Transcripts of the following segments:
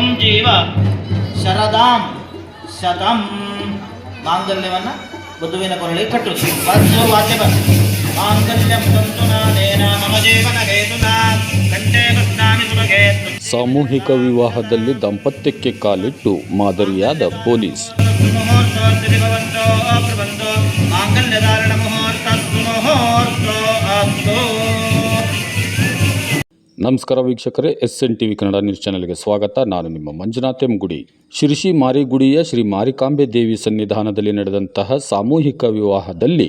ತ್ವಂ ಜೀವ ಶರದಾಂ ಶತಂ ಮಾಂಗಲ್ಯವನ್ನು ಬುದ್ಧುವಿನ ಕೊರಳಿ ಕಟ್ಟು ಬಂದು ವಾದ್ಯ ಬಂದು ಮಾಂಗಲ್ಯಂ ತಂತು ನಾನೇನ ಮಮ ಜೀವನ ಹೇತುನಾ ಕಂಠೆ ಸಾಮೂಹಿಕ ವಿವಾಹದಲ್ಲಿ ದಾಂಪತ್ಯಕ್ಕೆ ಕಾಲಿಟ್ಟು ಮಾದರಿಯಾದ ಪೊಲೀಸ್। ಮಾಂಗಲ್ಯಧಾರಣ ಮುಹೂರ್ತ ಮುಹೂರ್ತೋ। ನಮಸ್ಕಾರ ವೀಕ್ಷಕರೇ S N T V Kannada news ಚಾನೆಲ್ಗೆ ಸ್ವಾಗತ. ನಾನು ನಿಮ್ಮ ಮಂಜುನಾಥ್ ಎಂಗುಡಿ. ಶಿರ್ಷಿ ಮಾರಿಗುಡಿಯ ಶ್ರೀ ಮಾರಿಕಾಂಬೆ ದೇವಿ ಸನ್ನಿಧಾನದಲ್ಲಿ ನಡೆದಂತಹ ಸಾಮೂಹಿಕ ವಿವಾಹದಲ್ಲಿ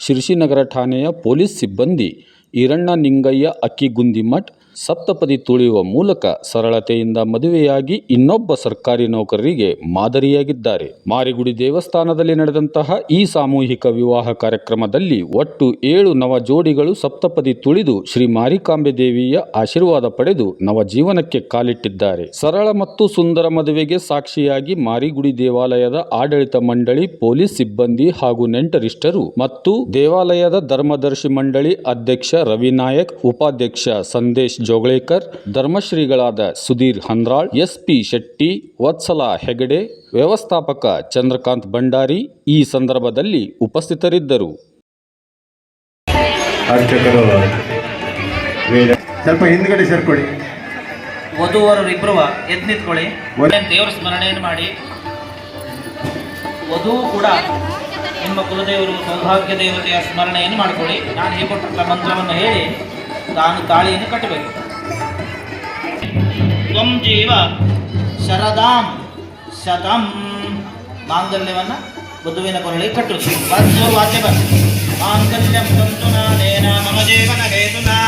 ಶಿರ್ಷಿ ನಗರ ಠಾಣೆಯ ಪೊಲೀಸ್ ಸಿಬ್ಬಂದಿ ಈರಣ್ಣ ನಿಂಗಯ್ಯ ಅಕ್ಕಿಗುಂದಿಮಠ್ ಸಪ್ತಪದಿ ತುಳಿಯುವ ಮೂಲಕ ಸರಳತೆಯಿಂದ ಮದುವೆಯಾಗಿ ಇನ್ನೊಬ್ಬ ಸರ್ಕಾರಿ ನೌಕರರಿಗೆ ಮಾದರಿಯಾಗಿದ್ದಾರೆ. ಮಾರಿಗುಡಿ ದೇವಸ್ಥಾನದಲ್ಲಿ ನಡೆದಂತಹ ಈ ಸಾಮೂಹಿಕ ವಿವಾಹ ಕಾರ್ಯಕ್ರಮದಲ್ಲಿ ಒಟ್ಟು ಏಳು ನವ ಜೋಡಿಗಳು ಸಪ್ತಪದಿ ತುಳಿದು ಶ್ರೀ ಮಾರಿಕಾಂಬೆ ದೇವಿಯ ಆಶೀರ್ವಾದ ಪಡೆದು ನವ ಜೀವನಕ್ಕೆ ಕಾಲಿಟ್ಟಿದ್ದಾರೆ. ಸರಳ ಮತ್ತು ಸುಂದರ ಮದುವೆಗೆ ಸಾಕ್ಷಿಯಾಗಿ ಮಾರಿಗುಡಿ ದೇವಾಲಯದ ಆಡಳಿತ ಮಂಡಳಿ, ಪೊಲೀಸ್ ಸಿಬ್ಬಂದಿ ಹಾಗೂ ನೆಂಟರಿಷ್ಟರು ಮತ್ತು ದೇವಾಲಯದ ಧರ್ಮದರ್ಶಿ ಮಂಡಳಿ ಅಧ್ಯಕ್ಷ ರವಿನಾಯಕ್ ಉಪಾಧ್ಯಕ್ಷ ಸಂದೇಶ್ ಜೋಗಳೇಕರ್ ಧರ್ಮಶ್ರೀಗಳಾದ ಸುಧೀರ್ ಹಂದ್ರಾಳ್ ಎಸ್ಪಿ ಶೆಟ್ಟಿ ವತ್ಸಲ ಹೆಗಡೆ ವ್ಯವಸ್ಥಾಪಕ ಚಂದ್ರಕಾಂತ್ ಭಂಡಾರಿ ಈ ಸಂದರ್ಭದಲ್ಲಿ ಉಪಸ್ಥಿತರಿದ್ದರು. ಸ್ವಲ್ಪ ಹಿಂದ್ಗಡೆ ಸೇರ್ಕೊಳ್ಳಿ. ವಧುವರರಿಬ್ಬರು ಎದ್ದು ನಿಂತ್ಕೊಳ್ಳಿ. ದೇವರ ಸ್ಮರಣೆಯನ್ನು ಮಾಡಿ. ವಧು ಕೂಡ ನಿಮ್ಮ ಕುಲದೇವರು ಸೌಭಾಗ್ಯ ದೇವತೆಯ ಸ್ಮರಣೆಯನ್ನು ಮಾಡಿಕೊಳ್ಳಿ. ನಾನು ಹೇಳಿಕೊಟ್ಟ ಮಂತ್ರವನ್ನು ಹೇಳಿ ತಾನು ತಾಳಿಯನ್ನು ಕಟ್ಟಬೇಕು. ತ್ವಂ ಜೀವ ಶರದಾಂ ಶತಂ. ಮಾಂಗಲ್ಯವನ್ನು ವಧುವಿನ ಕೊರಳಿ ಕಟ್ಟು ವಾದ್ಯ ಬಂದು ಮಾಂಗಲ್ಯಂ ತಂತು ನಾನೇನ ಮಮ ಜೀವನ ಹೇತುನಾ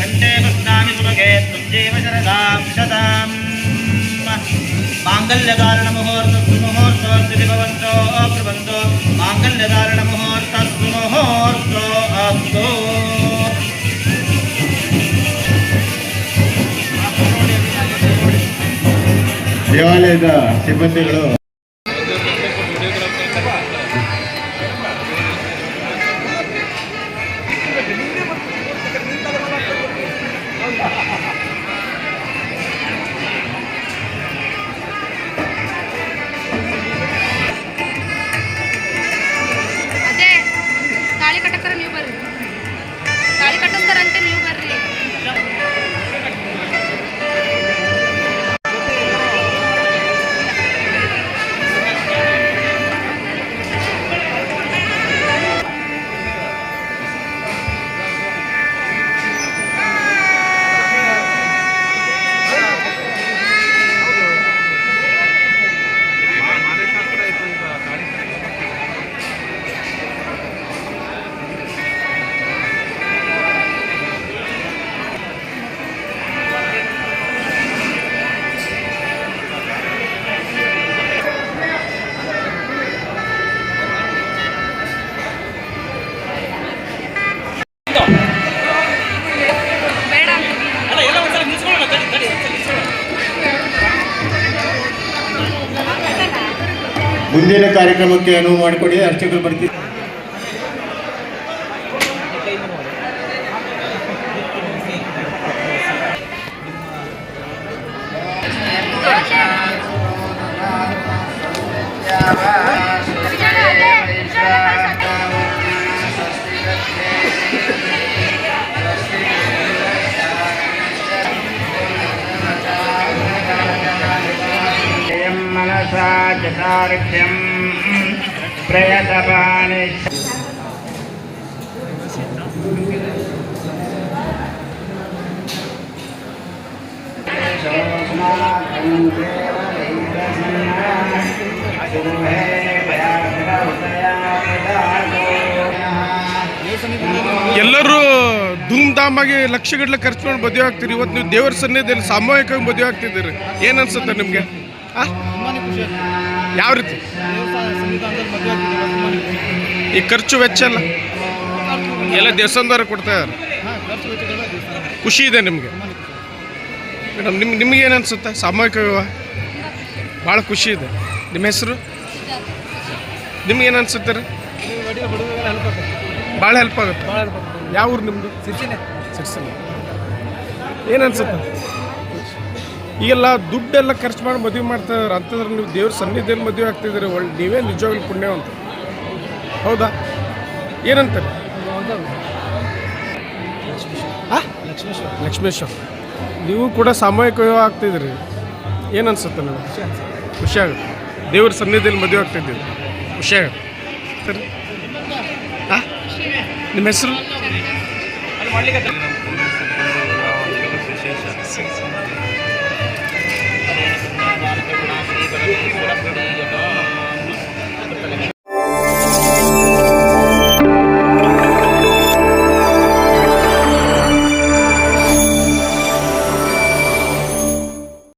ಕಂಠೆ ಕೃಷ್ಣಾಮಿ ಸುಭಗೆ ತ್ವಂ ಜೀವ ಶರದಾಂ ಶತಂ. ಮಾಂಗಲ್ಯಧಾರಣ ಮುಹೂರ್ತ ದೇವಾಲಯದ ಸಿಬ್ಬಂದಿಗಳು ಮುಂದಿನ ಕಾರ್ಯಕ್ರಮಕ್ಕೆ ಅನುವು ಮಾಡಿಕೊಡಿ ಅರ್ಚಕರು ಬರ್ತೀವಿ चतार्घ्यं प्रयतपानि ಎಲ್ಲರೂ ಧೂಮ್ ಧಾಮ್ ಆಗಿ ಲಕ್ಷಗಟ್ಟಲೆ ಖರ್ಚು ಮಾಡಿ ಮದುವೆ ಆಗ್ತೀರಿ ಇವತ್ತು ನೀವು ದೇವರ ಸನ್ನಿಧಿಯಲ್ಲಿ ಸಾಮೂಹಿಕವಾಗಿ ಮದುವೆ ಆಗ್ತಿದ್ದೀರಿ ಏನು ಅನ್ಸುತ್ತೆ ನಿಮಗೆ ಯಾವ ರೀತಿ? ಈ ಖರ್ಚು ವೆಚ್ಚ ಎಲ್ಲ? ಎಲ್ಲ ದೇವಸ್ಥಾನದವ್ರು ಕೊಡ್ತಾ ಇದ್ದಾರೆ? ಖುಷಿ ಇದೆ ನಿಮಗೆ? ಮೇಡಮ್ ನಿಮ್ಗೆ ನಿಮ್ಗೆ ಏನು ಅನ್ಸುತ್ತೆ? ಸಾಮೂಹಿಕ ವಿವಾಹ? ಭಾಳ ಖುಷಿ ಇದೆ. ನಿಮ್ಮ ಹೆಸರು? ನಿಮ್ಗೆ ಏನು ಅನ್ಸುತ್ತೆ ರೀ? ಭಾಳ ಹೆಲ್ಪ್ ಆಗುತ್ತೆ. ಯಾವ ಊರು ನಿಮ್ಮದು ಸಿರ್ಸಿನ. ಸಿರ್ಸಿನ. ಏನು ಅನ್ಸುತ್ತೆ? ಈಗೆಲ್ಲ ದುಡ್ಡೆಲ್ಲ ಖರ್ಚು ಮಾಡಿ ಮದುವೆ ಮಾಡ್ತಾರೆ ಅಂತಂದ್ರೆ ನೀವು ದೇವ್ರ ಸನ್ನಿಧಿಯಲ್ಲಿ ಮದುವೆ ಆಗ್ತಿದ್ದೀರಿ ಒಳ್ಳೆ ನೀವೇ ನಿಜವಾಗ್ಲೂ ಪುಣ್ಯವಂತ ಹೌದಾ? ಏನಂತ ಆ? ಲಕ್ಷ್ಮೇಶ್ವರ. ನೀವು ಕೂಡ ಸಾಮೂಹಿಕ ವಿವಾಹ ಆಗ್ತಿದ್ದೀರಿ ಏನು ನನಗೆ? ನೀವು ಖುಷಿ ಆಗುತ್ತೆ. ದೇವ್ರ ಸನ್ನಿಧಿಯಲ್ಲಿ ಮದುವೆ ಆಗ್ತಿದ್ದೀವಿ ಖುಷಿ ಆಗುತ್ತೆ. ಸರಿ. ಆ? ನಿಮ್ಮ ಹೆಸರು? muchísimo la familia, ¿no?